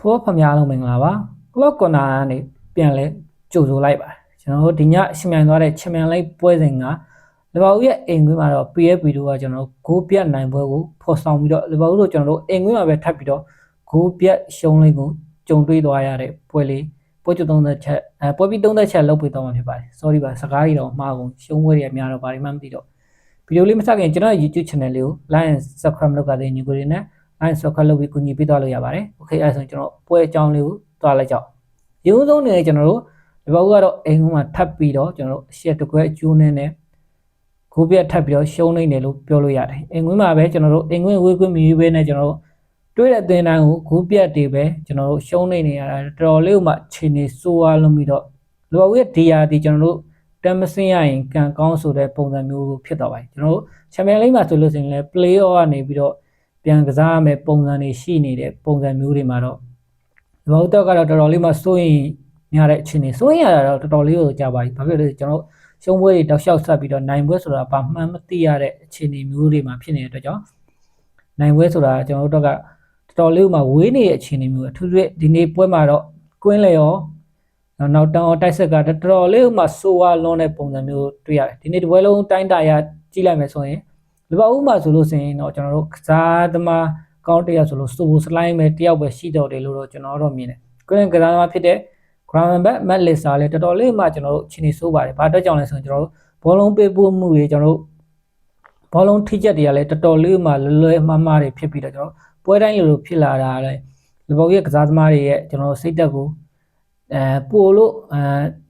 ဖိုးဖမများလုံးမင်္ဂလာပါကလော့ကွန်နာကနေပြန်လဲကြိုဆိုလိုက်ပါတယ်ကျွန်တော်တို့ဒီညရှင်မြန်သွားတဲ့ချင်မြန်လိုက်ပွဲစဉ်ကလီဗာပူးရဲ့အိမ်ကွင်းမှာတော့ PFP တို့ကကျွန်တော်တို့ဂိုးပြတ်နိုင်ပွဲကိုဖော်ဆောင်ပြီးတော့လီဗာပူးတို့ကျွန်တော်တို့အိမ်ကွင်းမှာပဲထပ်ပြီးတော့ဂိုးပြတ်ရှုံးလေးကိုကြုံတွေ့သွားရတဲ့ပွဲလေးပွဲကျ30ချက်အဲပွဲပြီး30ချက်လောက်ပြီးတော့မှာဖြစ်ပါတယ် sorry ပါစကားတွေတော့မှားကုန်ရှုံးပွဲတွေအများတော့ဘာမှမသိတော့ဗီဒီယိုလေးမစခင်ကျွန်တော် YouTube channel လေးကို like and subscribe လုပ်ကြတဲ့ညီကိုတွေနဲ့ line subscribe လုပ်ပြီးကူညီပေးသွားလို့ရပါတယ်။ Okay အဲဆိုရင်ကျွန်တော်ပွဲအကြောင်းလေးကိုသွားလိုက်ကြအောင်။ရုံးဆုံးနေကျွန်တော်တို့ဒီဘက်ကတော့အိမ်ကမှထပ်ပြီးတော့ကျွန်တော်တို့ရှက်တကွဲအကျိုးနဲ့နဲ့ကိုပြတ်ထပ်ပြီးတော့ရှုံးနေတယ်လို့ပြောလို့ရတယ်။အိမ်ကွင်းမှာပဲကျွန်တော်တို့အိမ်ကွင်းဝေးကွင်းမြည်ပဲနဲ့ကျွန်တော်တို့တွေးတဲ့အသင်းတိုင်းကိုကိုပြတ်တွေပဲကျွန်တော်တို့ရှုံးနေနေရတာတော်တော်လေးမှခြေနေစိုးအားလုံးပြီးတော့လူအဝေးဒီယာဒီကျွန်တော်တို့တမ်းမစင်းရရင်ကံကောင်းဆိုတဲ့ပုံစံမျိုးဖြစ်သွားပါတယ်ကျွန်တော်တို့ချန်ပီယံလိဂ်မှာဆိုလို့ရှိရင်လည်း play off ကနေပြီးတော့ ပြန်ကစားရမယ့်ပုံစံတွေရှိနေတဲ့ပုံစံမျိုးတွေမှာတော့ဒီဘောက်တော့ကတော့တော်တော်လေးမှစိုးရင်ရတဲ့အခြေအနေစိုးရင်ရတာတော့တော်တော်လေးကိုကြာပါပြီဘာဖြစ်လို့လဲကျွန်တော်ရှုံးပွဲတွေတောက်လျှောက်ဆက်ပြီးတော့နိုင်ပွဲဆိုတာဘာမှမသိရတဲ့အခြေအနေမျိုးတွေမှာဖြစ်နေတဲ့အတွက်ကြောင့်နိုင်ပွဲဆိုတာကျွန်တော်တို့ကတော်တော်လေးမှဝေးနေတဲ့အခြေအနေမျိုးအထူးသဖြင့်ဒီနေ့ပွဲမှာတော့ကွင်းလေရောနောက်တောင်တိုက်ဆက်ကတော်တော်လေးမှစိုးဝါလွန်တဲ့ပုံစံမျိုးတွေ့ရတယ်ဒီနေ့ဒီပွဲလုံးတိုင်းတာရကြည့်လိုက်မယ်ဆိုရင် လီဗာပူးမှာဆိုလို့ဆိုရင်တော့ကျွန်တော်တို့ကစားသမားကောင်းတယောက်ဆိုလို့စူစလိုင်းပဲတယောက်ပဲရှိတော့တယ်လို့တော့ကျွန်တော်တော့မြင်တယ်။ကွင်းကစားသမားဖြစ်တဲ့ Ground Back Matt Lisa လည်းတော်တော်လေးမှကျွန်တော်တို့ချင်းနေဆိုးပါတယ်။ဘာအတွက်ကြောင့်လဲဆိုရင်ကျွန်တော်တို့ဘောလုံးပေးပို့မှုတွေကျွန်တော်တို့ဘောလုံးထိချက်တွေကလည်းတော်တော်လေးမှလွယ်လွယ်မှားမှားတွေဖြစ်ပြီးတော့ကျွန်တော်ပွဲတိုင်းလိုလိုဖြစ်လာတာလည်းလီဗာပူးရဲ့ကစားသမားတွေရဲ့ကျွန်တော်စိတ်သက်ကိုအဲပို့လို့အဲ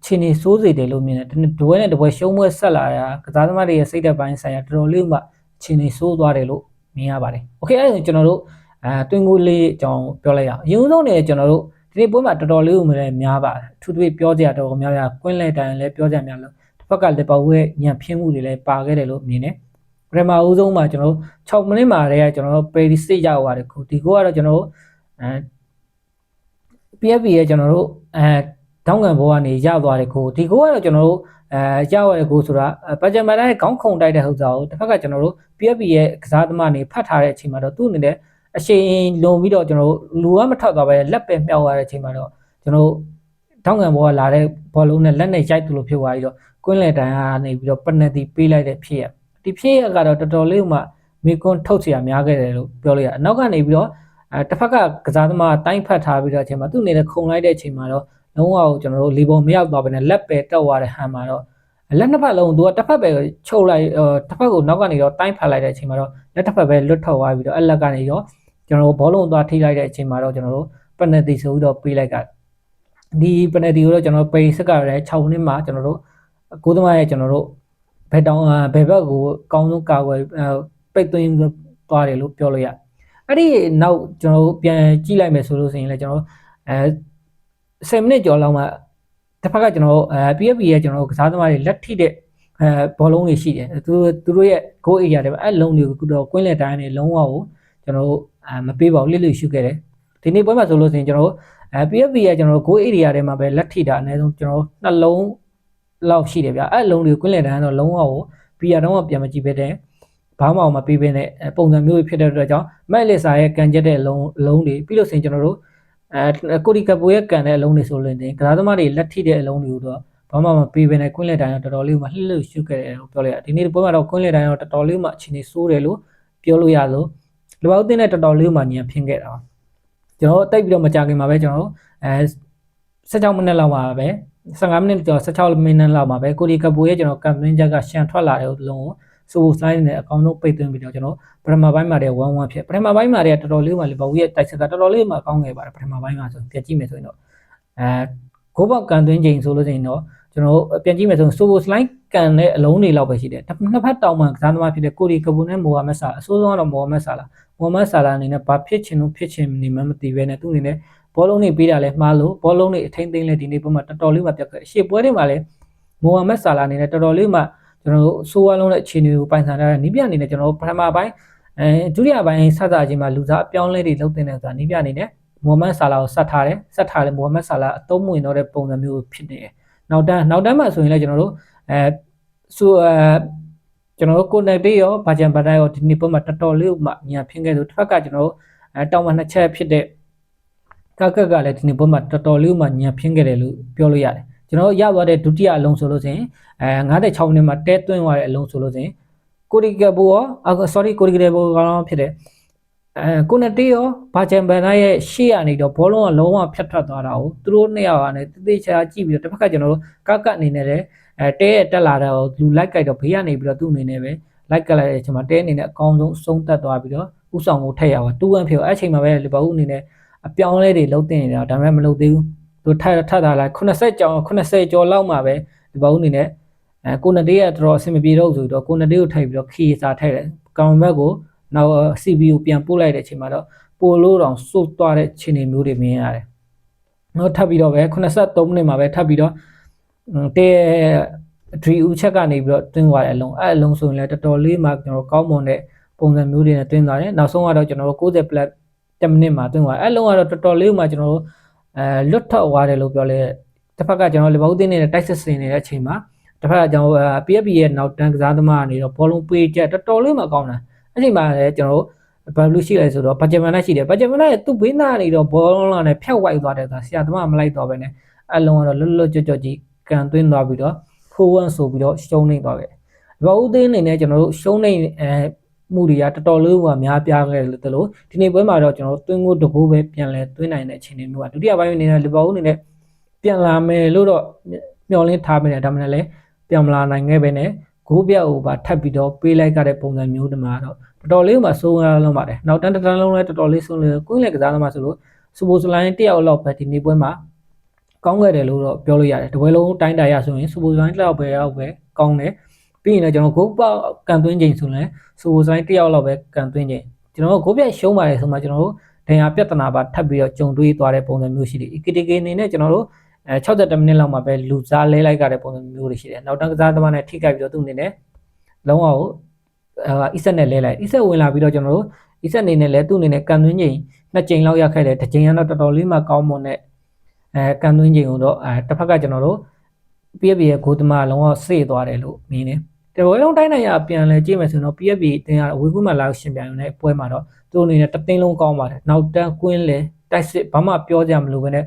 ချင်းနေဆိုးစေတယ်လို့မြင်တယ်။ဒီပွဲနဲ့ဒီပွဲရှုံးပွဲဆက်လာတာကစားသမားတွေရဲ့စိတ်သက်ပိုင်းဆိုင်ရာတော်တော်လေးမှ ခြေနေဆိုးသွားတယ်လို့မြင်ရပါတယ်။ Okay အဲ့ဒါကျွန်တော်တို့အဲတွင်ကိုလေးအကြောင်းပြောလိုက်ရအောင်။အရင်ဆုံးနေကျွန်တော်တို့ဒီနေ့ပွဲမှာတော်တော်လေးကိုမလဲများပါတယ်။အထူးသဖြင့်ပြောကြရတော့များများကွင်းလဲတိုင်လည်းပြောကြများလို့တစ်ဖက်ကလက်ပေါက်ရဲ့ညံဖျင်းမှုတွေလည်းပါခဲ့တယ်လို့မြင်တယ်။ပထမဦးဆုံးမှာကျွန်တော်တို့6မိနစ်မှာတည်းကကျွန်တော်တို့ပယ်ရီစစ်ရောက်သွားတယ်ခုဒီကိုကတော့ကျွန်တော်တို့အဲ PFP ရဲ့ကျွန်တော်တို့အဲ တောင်းငံဘောကနေရောက်သွားတယ်ကိုဒီကိုကတော့ကျွန်တော်တို့အဲရောက်ရတဲ့ကိုဆိုတာဘတ်ဂျက်မန်ရဲ့ခေါင်းခုံတိုက်တဲ့ဟုတ်စားကိုတစ်ဖက်ကကျွန်တော်တို့ PFP ရဲ့ကစားသမားနေဖတ်ထားတဲ့အချိန်မှာတော့သူ့အနေနဲ့အရှိန်လွန်ပြီးတော့ကျွန်တော်တို့လူကမထောက်သွားပဲလက်ပဲမြောက်ရတဲ့အချိန်မှာတော့ကျွန်တော်တို့တောင်းငံဘောကလာတဲ့ဘောလုံးနဲ့လက်နဲ့ရိုက်သူလို့ဖြစ်သွားပြီးတော့ကွင်းလေတန်ကနေပြီးတော့ပနတီပေးလိုက်တဲ့ဖြစ်ရဒီဖြစ်ရကတော့တော်တော်လေးမှမေကွန်းထုတ်เสียများခဲ့တယ်လို့ပြောလို့ရအနောက်ကနေပြီးတော့အဲတစ်ဖက်ကကစားသမားတိုင်းဖတ်ထားပြီးတော့အချိန်မှာသူ့အနေနဲ့ခုံလိုက်တဲ့အချိန်မှာတော့ လုံးဝကိုကျွန်တော်တို့လီဘောမရောက်သွားဘဲနဲ့လက်ပဲတက်သွားတဲ့ဟန်မှာတော့လက်နှစ်ဖက်လုံးသူကတစ်ဖက်ပဲချုပ်လိုက်တစ်ဖက်ကိုနောက်ကနေတော့တိုင်းဖတ်လိုက်တဲ့အချိန်မှာတော့လက်တစ်ဖက်ပဲလွတ်ထွက်သွားပြီးတော့အဲ့လက်ကနေတော့ကျွန်တော်တို့ဘောလုံးသွားထိလိုက်တဲ့အချိန်မှာတော့ကျွန်တော်တို့ပနတီဆိုပြီးတော့ပေးလိုက်ကဒီပနတီကိုတော့ကျွန်တော်ပေစက်ကလည်း6မိနစ်မှာကျွန်တော်တို့ကိုသမားရဲ့ကျွန်တော်တို့ဘယ်တောင်ဘယ်ဘက်ကိုအကောင်းဆုံးကာကွယ်ပိတ်သွင်းသွားတယ်လို့ပြောလို့ရအဲ့ဒီနောက်ကျွန်တော်တို့ပြန်ကြည့်လိုက်မယ်ဆိုလို့ဆိုရင်လည်းကျွန်တော်အဲ 10မိနစ်ကျော်လောက်မှတစ်ဖက်ကကျွန်တော်အဲ PFP ရဲ့ကျွန်တော်ကစားသမားတွေလက်ထိတဲ့အဲဘောလုံးတွေရှိတယ်သူသူတို့ရဲ့ goal area တွေအဲ့လုံးတွေကိုတော့ကွင်းလက်တိုင်းနဲ့လုံးဝကိုကျွန်တော်တို့အဲမပေးပါဘူးလစ်လစ်ရှုခဲ့တယ်ဒီနေ့ပွဲမှာဆိုလို့ဆိုရင်ကျွန်တော်တို့အဲ PFP ရဲ့ကျွန်တော်တို့ goal area တွေမှာပဲလက်ထိတာအနည်းဆုံးကျွန်တော်တို့နှလုံးလောက်ရှိတယ်ဗျအဲ့လုံးတွေကွင်းလက်တိုင်းတော့လုံးဝကို PR တော့ပြန်မကြည့်ပဲတဲ့ဘာမှမပေးဘဲနဲ့ပုံစံမျိုးဖြစ်တဲ့အတွက်ကြောင့်မက်လစ်စာရဲ့ကန်ကျက်တဲ့လုံးလုံးတွေပြီးလို့ဆိုရင်ကျွန်တော်တို့ အဲကိုဒီကပိုရဲ့ကန်တဲ့အလုံးတွေဆိုလို့နေကစားသမားတွေလက်ထိတဲ့အလုံးတွေကိုတော့ဘာမှမပေးဘဲနဲ့ကွင်းလက်တိုင်းတော့တော်တော်လေးမှလှစ်လှရှုခဲ့တယ်လို့ပြောလိုက်ရဒီနေ့ပွဲမှာတော့ကွင်းလက်တိုင်းတော့တော်တော်လေးမှအချိန်ကြီးစိုးတယ်လို့ပြောလို့ရလို့လူအောင်တင်းနဲ့တော်တော်လေးမှညံဖင်းခဲ့တာကျွန်တော်တိတ်ပြီးတော့မကြခင်မှာပဲကျွန်တော်အဲ16မိနစ်လောက်ပါပဲ15မိနစ်ကျော်16မိနစ်လောက်မှာပဲကိုဒီကပိုရဲ့ကျွန်တော်ကမ်ပင်းချက်ကရှန်ထွက်လာတဲ့လုံးကို ဆိုဆိုင်းနေတဲ့အကောင်းဆုံးပိတ်သွင်းပြီးတော့ကျွန်တော်ပထမပိုင်းမှာတည်း1-1ဖြစ်ပထမပိုင်းမှာတည်းတော်တော်လေးမှလေဘာဝီရဲ့တိုက်ဆက်ကတော်တော်လေးမှကောင်းခဲ့ပါတယ်ပထမပိုင်းမှာဆိုပြန်ကြည့်မယ်ဆိုရင်တော့အဲဂိုးပေါက်ကန်သွင်းချိန်ဆိုလို့ရှိရင်တော့ကျွန်တော်ပြန်ကြည့်မယ်ဆိုရင်ဆိုစလိုင်းကန်တဲ့အလုံးတွေလောက်ပဲရှိတယ်နှစ်ဖက်တောင်မှကစားသမားဖြစ်တဲ့ကိုရီကဘူနဲ့မိုဟာမက်ဆာအဆိုးဆုံးကတော့မိုဟာမက်ဆာလာမိုဟာမက်ဆာလာအနေနဲ့ဘာဖြစ်ချင်လို့ဖြစ်ချင်နေမှမသိဘဲနဲ့သူ့အနေနဲ့ဘောလုံးတွေပေးတာလဲမှားလို့ဘောလုံးတွေအထိမ့်သိမ့်လဲဒီနေ့ပုံမှာတော်တော်လေးမှပြတ်ခဲ့ရှေ့ပွဲတွေမှာလဲမိုဟာမက်ဆာလာအနေနဲ့တော်တော်လေးမှ ကျွန်တော်တို့ဆိုးဝါးလုံးတဲ့အခြေအနေကိုပိုင်ဆိုင်ထားတဲ့နီးပြအနေနဲ့ကျွန်တော်တို့ပထမပိုင်းအဲဒုတိယပိုင်းဆက်စားခြင်းမှာလူစားအပြောင်းလဲတွေလုပ်တင်တယ်ဆိုတာနီးပြအနေနဲ့မိုဟမက်ဆာလာကိုဆက်ထားတယ်ဆက်ထားတယ်မိုဟမက်ဆာလာအသုံးဝင်တော့တဲ့ပုံစံမျိုးဖြစ်နေတယ်နောက်တန်းနောက်တန်းမှာဆိုရင်လည်းကျွန်တော်တို့အဲဆိုအဲကျွန်တော်တို့ကိုနယ်တေးရောဘာဂျန်ဘာတိုင်းရောဒီနေ့ပုံမှာတော်တော်လေးမှညာဖင်းခဲ့ဆိုတစ်ဖက်ကကျွန်တော်တို့အဲတောင်းမှနှစ်ချက်ဖြစ်တဲ့ကကက်ကလည်းဒီနေ့ပွဲမှာတော်တော်လေးမှညံဖျင်းခဲ့တယ်လို့ပြောလို့ရတယ် ကျွန်တော်ရသွားတဲ့ဒုတိယအလုံးဆိုလို့ဆိုရင်အဲ96မိနစ်မှာတဲသွင်းသွားတဲ့အလုံးဆိုလို့ဆိုရင်ကိုရီကဘောအာ sorry ကိုရီကဘောကောင်းဖြစ်တယ်အဲကိုနတေရောဘာချန်ဘန်နာရဲ့ရှေ့ကနေတော့ဘောလုံးကလုံးဝဖြတ်ထွက်သွားတာကိုသူတို့နှစ်ယောက်ကလည်းတသေးချာကြည့်ပြီးတော့တစ်ဖက်ကကျွန်တော်တို့ကကအနေနဲ့လည်းအဲတဲရဲ့တက်လာတဲ့ကိုလူလိုက်ကြိုက်တော့ဘေးကနေပြီးတော့သူ့အနေနဲ့ပဲလိုက်ကလိုက်တဲ့အချိန်မှာတဲအနေနဲ့အကောင်းဆုံးဆုံးသက်သွားပြီးတော့ဥဆောင်ကိုထည့်ရပါတူဝမ်ဖြစ်အဲ့အချိန်မှာပဲလီဗာပူးအနေနဲ့အပြောင်းလဲတွေလုံးတင်နေတာဒါပေမဲ့မလုပ်သေးဘူး သူထပ်ထပ်လာလိုက်80ကျော်80ကျော်လောက်မှပဲလီဗာပူးအနေနဲ့အဲကိုနတေးကတော်တော်အဆင်မပြေတော့ဆိုတော့ကိုနတေးကိုထိုက်ပြီးတော့ခီစာထိုက်တယ်ကောင်ဘက်ကိုနောက် CPU ပြန်ပို့လိုက်တဲ့အချိန်မှာတော့ပိုလို့တောင်စုတ်သွားတဲ့ခြေနေမျိုးတွေမြင်ရတယ်နောက်ထပ်ပြီးတော့ပဲ83မိနစ်မှာပဲထပ်ပြီးတော့တဲဒရီဦးချက်ကနေပြီးတော့တွင်းသွားတဲ့အလုံးအဲ့အလုံးဆိုရင်လည်းတော်တော်လေးမှကျွန်တော်ကောင်းမွန်တဲ့ပုံစံမျိုးတွေနဲ့တွင်းသွားတယ်နောက်ဆုံးကတော့ကျွန်တော်တို့60 plus 10မိနစ်မှာတွင်းသွားအဲ့လုံးကတော့တော်တော်လေးမှကျွန်တော်တို့ အဲလွတ်ထွက်သွားတယ်လို့ပြောလဲတစ်ဖက်ကကျွန်တော်လီဗာပူးတင်းနေတဲ့တိုက်စစ်စင်နေတဲ့အချိန်မှာတစ်ဖက်ကကျွန်တော် PFP ရဲ့နောက်တန်းကစားသမားကနေတော့ဘောလုံးပေးချက်တော်တော်လေးမှကောင်းတယ်အဲ့ချိန်မှာလည်းကျွန်တော်တို့ဘာလို့ရှိလဲဆိုတော့ဘတ်ဂျက်မန်နဲ့ရှိတယ်ဘတ်ဂျက်မန်နဲ့သူ့ဘေးနာနေတော့ဘောလုံးလာနဲ့ဖြောက်ဝိုက်သွားတယ်ဆိုတာဆရာသမားမလိုက်တော့ပဲနဲ့အလုံးကတော့လွတ်လွတ်ကျွတ်ကျွတ်ကြီးကန်သွင်းသွားပြီးတော့ဖိုးဝမ်ဆိုပြီးတော့ရှုံးနေသွားခဲ့ဘာဦးသိန်းအနေနဲ့ကျွန်တော်တို့ရှုံးနေအဲ မှုတွေကတော်တော်လေးကများပြားခဲ့တယ်လို့ဒီနေ့ပွဲမှာတော့ကျွန်တော်တို့သွင်းကိုတကူပဲပြန်လဲသွင်းနိုင်တဲ့အခြေအနေမျိုးကဒုတိယပိုင်းအနေနဲ့လီဗာပူးအနေနဲ့ပြန်လာမယ်လို့တော့မျှော်လင့်ထားမိတယ်ဒါမှလည်းပြန်မလာနိုင်ခဲ့ပဲနဲ့ဂိုးပြောက်ကိုပါထပ်ပြီးတော့ပေးလိုက်ကြတဲ့ပုံစံမျိုးတွေမှာတော့တော်တော်လေးမှစိုးရလုံးပါတယ်နောက်တန်းတန်းလုံးလည်းတော်တော်လေးစိုးလို့ကွင်းလက်ကစားသမားဆိုလို့စပိုစလိုင်းတယောက်လောက်ပဲဒီနေ့ပွဲမှာကောင်းခဲ့တယ်လို့တော့ပြောလို့ရတယ်တပွဲလုံးတိုင်းတာရဆိုရင်စပိုစလိုင်းတယောက်ပဲရောက်ပဲကောင်းတယ် ပြီးရင်လည်းကျွန်တော်ဂိုးပေါက်ကန်သွင်းချိန်ဆိုရင်စပိုစလိုင်းတယောက်လောက်ပဲကန်သွင်းချိန်ကျွန်တော်ဂိုးပြတ်ရှုံးပါတယ်ဆိုမှကျွန်တော်တို့ဒဏ်ရာပြဿနာပါထပ်ပြီးတော့ကြုံတွေ့သွားတဲ့ပုံစံမျိုးရှိတယ် EKTK အနေနဲ့ကျွန်တော်တို့အဲ60မိနစ်လောက်မှာပဲလူစားလဲလိုက်ကြတဲ့ပုံစံမျိုးတွေရှိတယ်နောက်တန်းကစားသမားနဲ့ထိခိုက်ပြီးတော့သူ့အနေနဲ့လုံးဝကိုအဲအီဆက်နဲ့လဲလိုက်အီဆက်ဝင်လာပြီးတော့ကျွန်တော်တို့အီဆက်အနေနဲ့လဲသူ့အနေနဲ့ကန်သွင်းချိန်နှစ်ချိန်လောက်ရခဲ့တယ်တစ်ချိန်ကတော့တော်တော်လေးမှကောင်းမွန်တဲ့အဲကန်သွင်းချိန်ကိုတော့အဲတစ်ဖက်ကကျွန်တော်တို့ပြည့်ပြည့်ဂိုးသမားလုံးဝစေ့သွားတယ်လို့မြင်တယ် တပွဲလုံးတိုင်းနိုင်ရပြန်လဲကြည့်မယ်ဆိုတော့ PFP တင်ရအဝေးကွင်းမှာလာရှင်ပြန်ရုံနဲ့ပွဲမှာတော့သူ့အနေနဲ့တသိန်းလုံးကောင်းပါတယ်နောက်တန်းကွင်းလဲတိုက်စစ်ဘာမှပြောကြမလို့ပဲနဲ့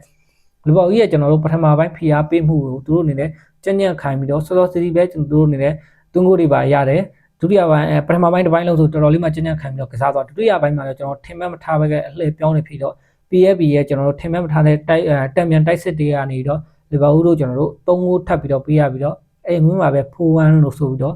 လူပေါကြီးကကျွန်တော်တို့ပထမပိုင်းဖိအားပေးမှုကိုသူတို့အနေနဲ့ကြံ့ကြံ့ခိုင်ပြီးတော့စောစောစီးစီးပဲကျွန်တော်တို့အနေနဲ့သွင်းကိုတွေပါရတယ်ဒုတိယပိုင်းအဲပထမပိုင်းတစ်ပိုင်းလုံးဆိုတော်တော်လေးမှကြံ့ကြံ့ခံပြီးတော့ကစားသွားဒုတိယပိုင်းမှာတော့ကျွန်တော်ထင်မှတ်မထားပဲကအလှည့်ပြောင်းနေပြီးတော့ PFB ရဲ့ကျွန်တော်တို့ထင်မှတ်မထားတဲ့တိုက်တံမြန်တိုက်စစ်တွေကနေတော့လီဗာပူးတို့ကျွန်တော်တို့၃ဂိုးထပ်ပြီးတော့ပေးရပြီးတော့ အဲ့ငွေမှာပဲ4-1လို့ဆိုပြီးတော့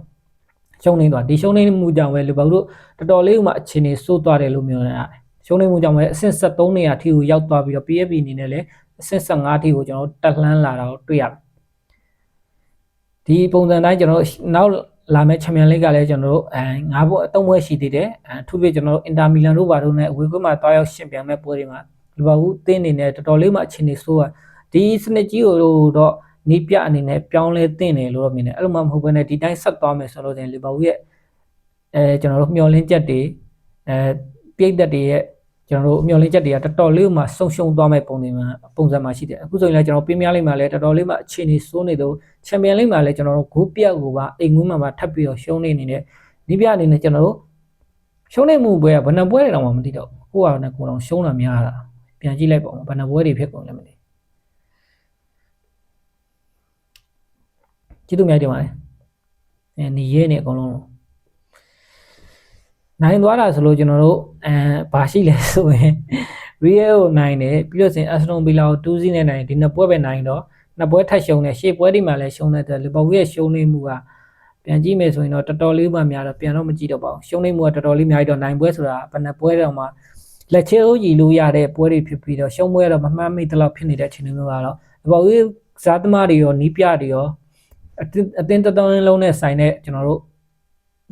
ရှုံးနေသွားဒီရှုံးနေမှုကြောင့်ပဲလီဗာပူးတို့တော်တော်လေးမှအခြေအနေစိုးသွားတယ်လို့မျိုးရတယ်ရှုံးနေမှုကြောင့်ပဲအဆင့်73နေရာထိကိုရောက်သွားပြီးတော့ PFB အနေနဲ့လည်းအဆင့်15ထိကိုကျွန်တော်တို့တက်လှမ်းလာတာကိုတွေ့ရတယ်ဒီပုံစံတိုင်းကျွန်တော်တို့နောက်လာမယ့်ချန်ပီယံလိကလည်းကျွန်တော်တို့အဲငါးဘွဲအသုံးဘွဲရှိသေးတယ်အဲအထူးဖြင့်ကျွန်တော်တို့အင်တာမီလန်တို့ဘာတို့နဲ့အဝေးကွင်းမှာတွားရောက်ရှင်ပြိုင်မဲ့ပွဲတွေမှာလီဗာပူးအသင်းအနေနဲ့တော်တော်လေးမှအခြေအနေဆိုးอ่ะဒီစနစ်ကြီးကိုတော့ နီးပြအနေနဲ့ပြောင်းလဲသင့်တယ်လို့တော့မြင်တယ်အဲ့လိုမှမဟုတ်ဘဲနဲ့ဒီတိုင်းဆက်သွားမယ်ဆိုလို့ရင်လီဗာပူးရဲ့အဲကျွန်တော်တို့မျှော်လင့်ချက်တွေအဲပြိတ်သက်တွေရဲ့ကျွန်တော်တို့မျှော်လင့်ချက်တွေကတော်တော်လေးမှဆုံရှုံသွားမဲ့ပုံတွေမှာပုံစံမှာရှိတယ်အခုဆိုရင်လည်းကျွန်တော်ပြင်းပြလိမ့်မှာလည်းတော်တော်လေးမှအခြေအနေဆိုးနေတော့ချန်ပီယံလိမ့်မှာလည်းကျွန်တော်တို့ဂိုးပြက်ကိုပါအိမ်ငွေးမှာပါထပ်ပြီးတော့ရှုံးနေနေတဲ့ဒီပြအနေနဲ့ကျွန်တော်တို့ရှုံးနေမှုပွဲကဘယ်နှပွဲတွေတော့မှမသိတော့ဘူးဟိုကလည်းကိုယ်တော်ရှုံးတာများတာပြန်ကြည့်လိုက်ပါဦးဘယ်နှပွဲတွေဖြစ်ကုန်လဲမသိ ကျေးဇူးများတင်ပါတယ်အဲနေရဲနေအကုန်လုံးနိုင်သွားတာဆိုလို့ကျွန်တော်တို့အဲဘာရှိလဲဆိုရင် Real ကိုနိုင်တယ်ပြီးတော့စင် Aston Villa ကို2-0နဲ့နိုင်ဒီနှစ်ပွဲပဲနိုင်တော့နှစ်ပွဲထပ်ရှုံးတယ်ရှေ့ပွဲဒီမှာလည်းရှုံးတဲ့လီဗာပူးရဲ့ရှုံးနေမှုကပြန်ကြည့်မယ်ဆိုရင်တော့တော်တော်လေးမှများတော့ပြန်တော့မကြည့်တော့ပါဘူးရှုံးနေမှုကတော်တော်လေးများပြီးတော့နိုင်ပွဲဆိုတာဘယ်နှပွဲတောင်မှလက်ချေဦးကြီးလို့ရတဲ့ပွဲတွေဖြစ်ပြီးတော့ရှုံးပွဲတော့မမှန်းမိတလောက်ဖြစ်နေတဲ့အခြေအနေမျိုးကတော့လီဗာပူးစားသမားတွေရောနီးပြတွေရော အတင်းတတော်လုံးနဲ့ဆိုင်တဲ့ကျွန်တော်တို့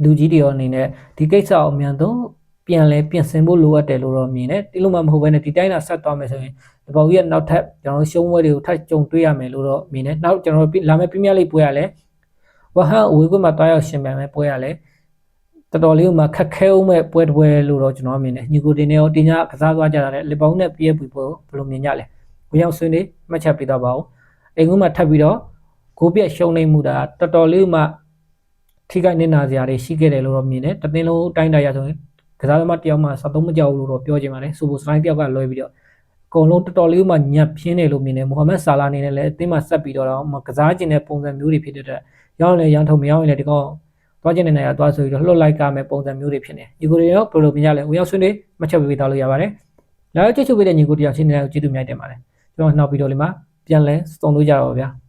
လူကြီးတွေရောအနေနဲ့ဒီကိစ္စကိုအမြန်ဆုံးပြန်လဲပြင်ဆင်ဖို့လိုအပ်တယ်လို့တော့မြင်တယ်ဒီလိုမှမဟုတ်ဘဲနဲ့ဒီတိုင်းသာဆက်သွားမယ်ဆိုရင်ဒီပေါကြီးကနောက်ထပ်ကျွန်တော်ရှုံးပွဲတွေကိုထပ်ကြုံတွေ့ရမယ်လို့တော့မြင်တယ်နောက်ကျွန်တော်လာမယ့်ပြင်းပြလေးပွဲရလဲဝဟန်အဝေးကွင်းမှာတွားရောက်ရှင်ပြန်မယ်ပွဲရလဲတော်တော်လေးမှခက်ခဲအောင်မဲ့ပွဲတစ်ပွဲလို့တော့ကျွန်တော်မြင်တယ်ညီကိုတင်နေရောတင်ညာကစားသွားကြတာလေလီပေါင်းနဲ့ PFP ပွဲဘယ်လိုမြင်ကြလဲဝင်ရောက်ဆွေးနွေးမှတ်ချက်ပေးတော့ပါဦးအိမ်ကွင်းမှာထပ်ပြီးတော့ ဂိုးပြက်ရှုံးနေမှုတာတော်တော်လေးမှထိခိုက်နေနာစရာတွေရှိခဲ့တယ်လို့တော့မြင်တယ်တသင်းလုံးတိုင်းတာရဆိုရင်ကစားသမားတယောက်မှ73မကြောက်ဘူးလို့တော့ပြောချင်ပါတယ်စူပိုစတိုင်းတယောက်ကလွှဲပြီးတော့ကုန်လုံးတော်တော်လေးမှညံ့ပြင်းတယ်လို့မြင်တယ်မိုဟာမက်ဆာလာအနေနဲ့လည်းအသင်းမှာဆက်ပြီးတော့တော့မကစားကျင်တဲ့ပုံစံမျိုးတွေဖြစ်တဲ့အတွက်ရောင်းလည်းရောင်းထုတ်မရောင်းရင်လည်းဒီကောင်သွားကျင်တဲ့နေရာသွားဆိုပြီးတော့လှုပ်လိုက်ကားမဲ့ပုံစံမျိုးတွေဖြစ်နေဒီကိုတွေရောဘယ်လိုမြင်ရလဲဝင်ရောက်ဆွေးနွေးမှတ်ချက်ပေးထားလို့ရပါတယ်လာရောက်ကြည့်ချုပ်ပေးတဲ့ညီကိုတယောက်ချင်းနေကိုကျေးဇူးများတင်ပါတယ်ကျွန်တော်နောက်ဗီဒီယိုလေးမှာပြန်လဲစုံလို့ကြတော့ပါဗျာ